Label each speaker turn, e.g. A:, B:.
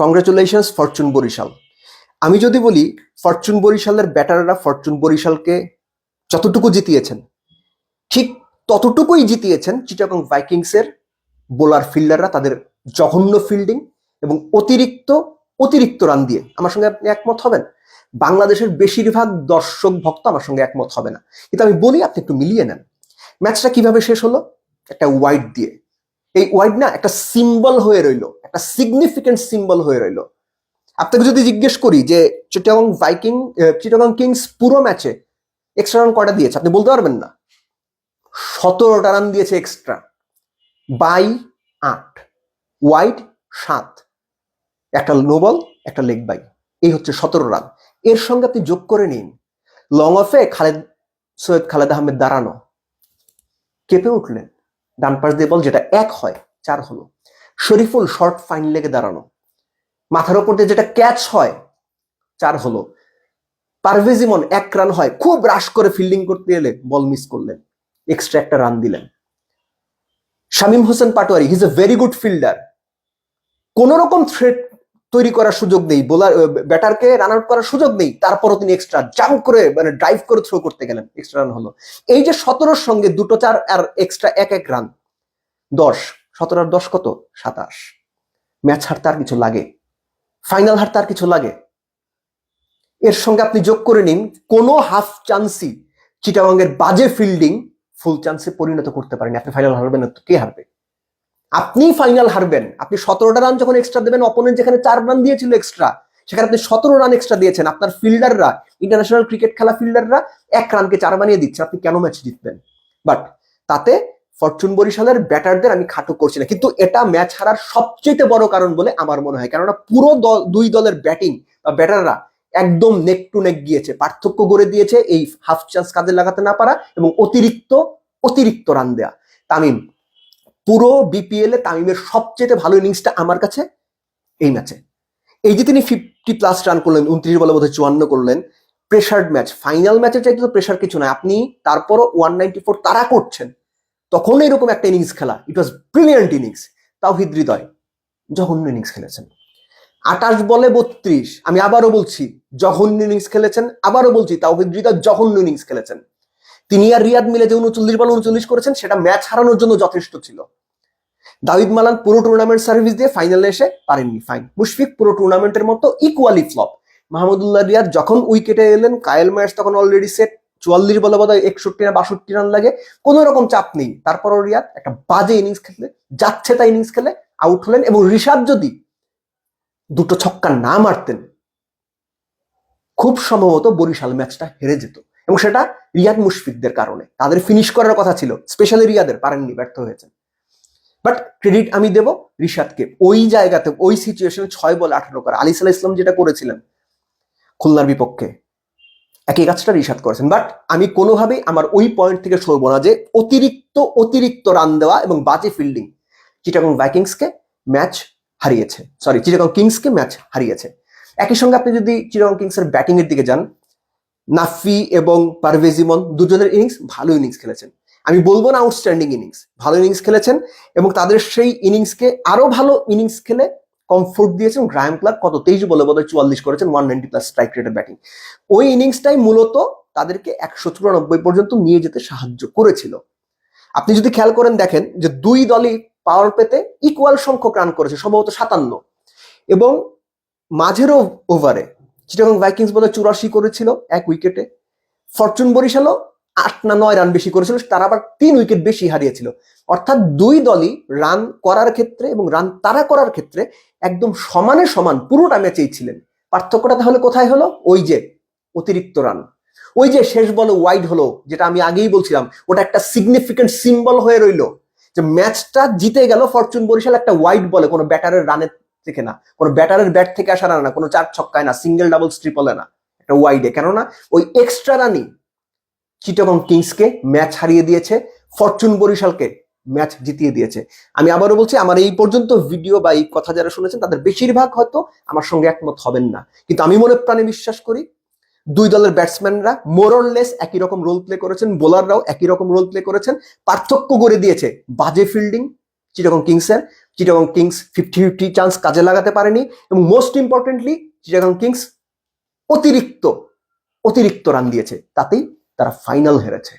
A: Congratulations Fortune Barishal আমি যদি বলি ফরচুন বরিশালের ব্যাটাররা ফরচুন বরিশালকে যতটুকু জিতিয়েছেন, ঠিক ততটুকুই জিতিয়েছেন চিটাগং ভাইকিংসের বোলার ফিল্ডাররা তাদের জঘন্য ফিল্ডিং এবং অতিরিক্ত অতিরিক্ত রান দিয়ে। আমার সঙ্গে আপনি একমত হবেন? বাংলাদেশের বেশিরভাগ দর্শক, ভক্ত আমার সঙ্গে একমত হবে না। কিন্তু আমি বলি, আপনি একটু মিলিয়ে নেন। ম্যাচটা কীভাবে শেষ হলো? একটা ওয়াইড দিয়ে। এই ওয়াইড না একটা সিম্বল হয়ে রইল, একটা সিগনিফিকেন্ট সিম্বল হয়ে রইল। আপনাকে যদি জিজ্ঞেস করি যে চিটাগং ভাইকিং চিটাগং কিংস পুরো ম্যাচে এক্সট্রা রান কটা দিয়েছে, আপনি বলতে পারবেন না? সতেরোটা রান দিয়েছে এক্সট্রা বাই আট ওয়াইড সাত। একটা নো বল একটা লেগ বাই এই হচ্ছে সতেরো রান এর সঙ্গে আপনি যোগ করে নিন। লং অফে খালেদ, সৈয়দ খালেদ আহমেদ দাঁড়ানো। কেঁপে উঠলেন। ডান পাশ দিয়ে বল, যেটা এক হয়, চার হলো। শরীফুল শর্ট ফাইন লেগে দাঁড়ানো। মাথার ওপর দিয়ে যেটা ক্যাচ হয়, চার হলো। পারভেজ ইমন এক রান হয়, খুব রাশ করে ফিল্ডিং করতে এলে বল মিস করলেন। এক্সট্রা একটা রান দিলেন। Shamim Hossain Patwari his a very good fielder কোন রকম থ্রেট তৈরি করার সুযোগ নেই, বোলার ব্যাটারকে রান আউট করার সুযোগ নেই, তারপরও তিনি এক্সট্রা জাম্প করে মানে ড্রাইভ করে থ্রো করতে গেলেন এক্সট্রা রান হলো। এই যে সতেরোর সঙ্গে দুটো চার আর এক্সট্রা এক এক রান দশ, সতেরো আর দশ কত? সাতাশ। ম্যাচ হারতে আর কিছু লাগে ফাইনাল হারতে আর কিছু লাগে। এর সঙ্গে আপনি যোগ করে নিন, কোনো হাফ চান্সই চিটাগাংয়ের বাজে ফিল্ডিং ফুল চান্সে পরিণত করতে পারেনি। আপনি ফাইনাল হারবেন না, তো কে হারবে? আপনি ফাইনাল হারবেন। আপনি সতেরোটা রান যখন এক্সট্রা দেবেন অপোনেন্ট যেখানে চার রান দিয়েছিল এক্সট্রা সেখানে আপনি সতেরো রান এক্সট্রা দিয়েছেন। আপনার ফিল্ডাররা ইন্টারন্যাশনাল ক্রিকেট খেলা ফিল্ডাররা এক রানকে চার বানিয়ে দিচ্ছে। আপনি কেন ম্যাচ জিতবেন? বাট তাতে ফরচুন বরিশালের ব্যাটারদের আমি খাটো করছি না। কিন্তু এটা ম্যাচ হারার সবচেয়ে বড় কারণ বলে আমার মনে হয়। কেননা পুরো দল, দুই দলের ব্যাটিং বা ব্যাটাররা একদম নেক টু নেক গিয়েছে। পার্থক্য গড়ে দিয়েছে এই হাফ চান্স কাজে লাগাতে না পারা এবং অতিরিক্ত অতিরিক্ত রান দেয়া। তামিম পুরো বিপিএল তামিমের সবচেয়ে ভালো ইনিংসটা আমার কাছে এই ম্যাচে। এই যে তিনি ফিফটি প্লাস রান করলেন, উনত্রিশ বলে বোধহয় চুয়ান্ন করলেন প্রেশার্ড ম্যাচ ফাইনাল ম্যাচের চাইতে তো প্রেশার কিছু নয়। আপনি তারপরও ওয়ান নাইনটি ফোর তারা করছেন, তখন এরকম একটা ইনিংস খেলা। ইট ওয়াজ ব্রিলিয়ান্ট ইনিংস তাও হৃদয়। জঘন্য ইনিংস খেলেছেন। আটাশ বলে বত্রিশ, আমি আবারও বলছি, জঘন্য ইনিংস খেলেছেন, আবারও বলছি, তাও হৃদয় জঘন্য ইনিংস খেলেছেন। তিনি আর রিয়াদ মিলে যে উনচল্লিশ বল উনচল্লিশ করেছেন, সেটা ম্যাচ হারানোর জন্য যথেষ্ট ছিল। দাউদ মালান পুরো টুর্নামেন্ট সার্ভিস দিয়ে ফাইনালে এসে পারেননি। ফাইন মুশফিক পুরো টুর্নামেন্টের মতো ইকুয়ালি ফ্লপ মাহমুদুল্লাহ রিয়াদ যখন উইকেটে এলেন, কায়েল ম্যাচ তখন অলরেডি সেট চুয়াল্লিশ বলে বোধ হয় একষট্টি না বাষট্টি রান লাগে। কোন রকম চাপ নেই। তারপরও রিয়াদ একটা বাজে ইনিংস খেলে যাচ্ছে তাই ইনিংস খেলে আউট হলেন এবং ঋষাদ যদি দুটো ছক্কা না মারতেন, খুব সম্ভবত বরিশাল ম্যাচটা হেরে যেত। এবং সেটা রিয়াদ মুশফিকদের কারণে। তাদের ফিনিশ করার কথা ছিল। স্পেশালি রিয়াদের, পারেননি, ব্যর্থ হয়েছেন। বাট ক্রেডিট আমি দেব রিশাদকে। ওই জায়গাতে, ওই সিচুয়েশনে ছয় বল আঠারো করা। আলি সাল্লাহ ইসলাম যেটা করেছিলেন, খুলনার বিপক্ষে। একই কাজটা রিশাদ করেছেন। বাট আমি কোনোভাবেই আমার ওই পয়েন্ট থেকে সরবো না যে অতিরিক্ত অতিরিক্ত রান দেওয়া এবং বাজে ফিল্ডিং চিটাগং ভাইকিংসকে ম্যাচ হারিয়েছে। সরি চিটাগং কিংসকে ম্যাচ হারিয়েছে। একই সঙ্গে আপনি যদি চিটাগং কিংসের ব্যাটিং এর দিকে যান, নাফি এবং পারভেজিমন দুজনের ইনিংস ভালো ইনিংস খেলেছেন। আমি বলব না আউটস্ট্যান্ডিং ইনিংস ভালো ইনিংস খেলেছেন এবং তাদের সেই ইনিংসকে আরও ভালো ইনিংস খেলে কমফোর্ট দিয়েছেন গ্রায়াম ক্লার্ক কত? তেইশ বলে বোধহয় চুয়াল্লিশ করেছেন ওয়ান নাইনটি প্লাস স্ট্রাইক রেটের ব্যাটিং ওই ইনিংসটাই মূলত তাদেরকে একশো চুরানব্বই পর্যন্ত নিয়ে যেতে সাহায্য করেছিল। আপনি যদি খেয়াল করেন, দেখেন যে দুই দলই পাওয়ার পেতে ইকুয়াল সংখ্যক রান করেছে, সম্ভবত সাতান্ন। এবং মাঝেরও ওভারে চিটাগং ভাইকিংস বোধহয় চুরাশি করেছিল এক উইকেটে ফরচুন বরিশালও আট না নয় রান বেশি করেছিল, তারা আবার তিন উইকেট বেশি হারিয়েছিল। অর্থাৎ দুই দলই রান করার ক্ষেত্রে এবং রান তারা করার ক্ষেত্রে একদম সমানে সমান পুরোটা ম্যাচেই ছিলেন। পার্থক্যটা তাহলে কোথায় হলো? ওই যে অতিরিক্ত রান ওই যে শেষ বলে ওয়াইড হলো, যেটা আমি আগেই বলছিলাম, ওটা একটা সিগনিফিকেন্ট সিম্বল হয়ে রইল। যে ম্যাচটা জিতে গেল ফরচুন বরিশাল একটা ওয়াইড বলে কোনো ব্যাটারের রানের থেকে না। কোনো ব্যাটারের ব্যাট থেকে আসা রান না, কোনো চার ছক্কায় না সিঙ্গেল ডাবল স্ট্রিপলে না। একটা ওয়াইডে কেননা ওই এক্সট্রা রানই চিটাগং কিংসকে ম্যাচ হারিয়ে দিয়েছে, ফরচুন বরিশালকে ম্যাচ জিতিয়ে দিয়েছে। আমি আবারও বলছি, আমার এই পর্যন্ত ভিডিও বা এই কথা যারা শুনেছেন, তাদের বেশিরভাগ হয়তো আমার সঙ্গে একমত হবেন না। কিন্তু আমি মনে প্রাণে বিশ্বাস করি, দুই দলের ব্যাটসম্যানরা মোরললেস একই রকম রোল প্লে করেছেন বোলাররাও একই রকম রোল প্লে করেছেন। পার্থক্য করে দিয়েছে, বাজে ফিল্ডিং চিটাগং কিংসের। Chittagong Kings fifty fifty chance কাজে লাগাতে পারেনি এবং মোস্ট ইম্পর্টেন্টলি চিটাগং কিংস অতিরিক্ত অতিরিক্ত রান দিয়েছে। তাতেই তারা ফাইনাল হেরেছে।